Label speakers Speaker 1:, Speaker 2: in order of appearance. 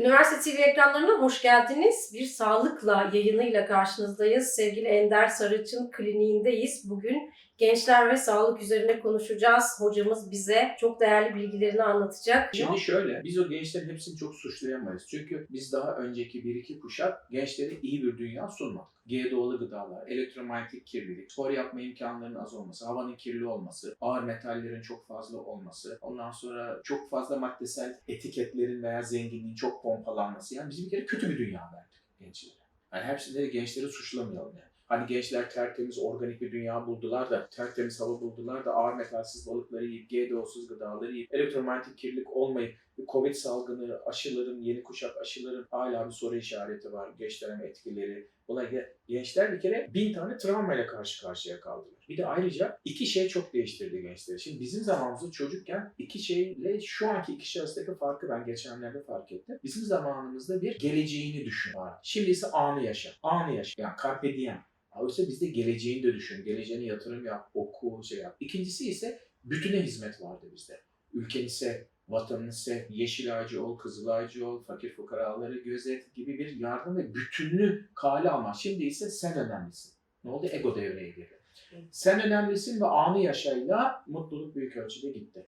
Speaker 1: Üniversite TV ekranlarına hoş geldiniz. Bir sağlıkla yayınıyla karşınızdayız. Sevgili Ender Sarıç'ın kliniğindeyiz. Bugün gençler ve sağlık üzerine konuşacağız. Hocamız bize çok değerli bilgilerini anlatacak.
Speaker 2: Şimdi şöyle, biz o gençlerin hepsini çok suçlayamayız. Çünkü biz daha önceki bir iki kuşak gençlere iyi bir dünya sunmadık. GDO'lu gıdalar, elektromanyetik kirlilik, spor yapma imkanlarının az olması, havanın kirli olması, ağır metallerin çok fazla olması, ondan sonra çok fazla maddesel etiketlerin veya zenginliğin çok pompalanması. Yani biz bir kere kötü bir dünya verdik gençlere. Yani hepsinde de gençleri suçlamayalım yani. Hani gençler tertemiz organik bir dünya buldular da, tertemiz hava buldular da ağır metalsiz balıkları yiyip, GDO'suz gıdaları yiyip, elektromanyetik kirlilik olmayıp, Covid salgını, aşıların, yeni kuşak aşıların hala bir soru işareti var. Dönem etkileri. Ge- gençler bir kere bin tane travmayla karşı karşıya kaldılar. Bir de ayrıca iki şey çok değiştirdi gençleri. Şimdi bizim zamanımızda çocukken iki şeyle şu anki iki şey arasındaki farkı ben geçenlerde fark ettim. Bizim zamanımızda bir geleceğini düşün. Şimdi ise anı yaşa. Anı yaşa. Yani carpe diem. Oysa bizde geleceğini de düşün. Geleceğine yatırım yap, oku, şey yap. İkincisi ise bütüne hizmet vardı bizde. Ülkeni sev, vatanını sev, yeşil ağacı ol, kızıl ağacı ol, fakir fukaraları gözet gibi bir yardım ve bütünlüğü kale alma. Şimdi ise sen önemlisin. Ne oldu? Ego devreye girdi. Sen önemlisin ve anı yaşayla mutluluk büyük ölçüde gitti.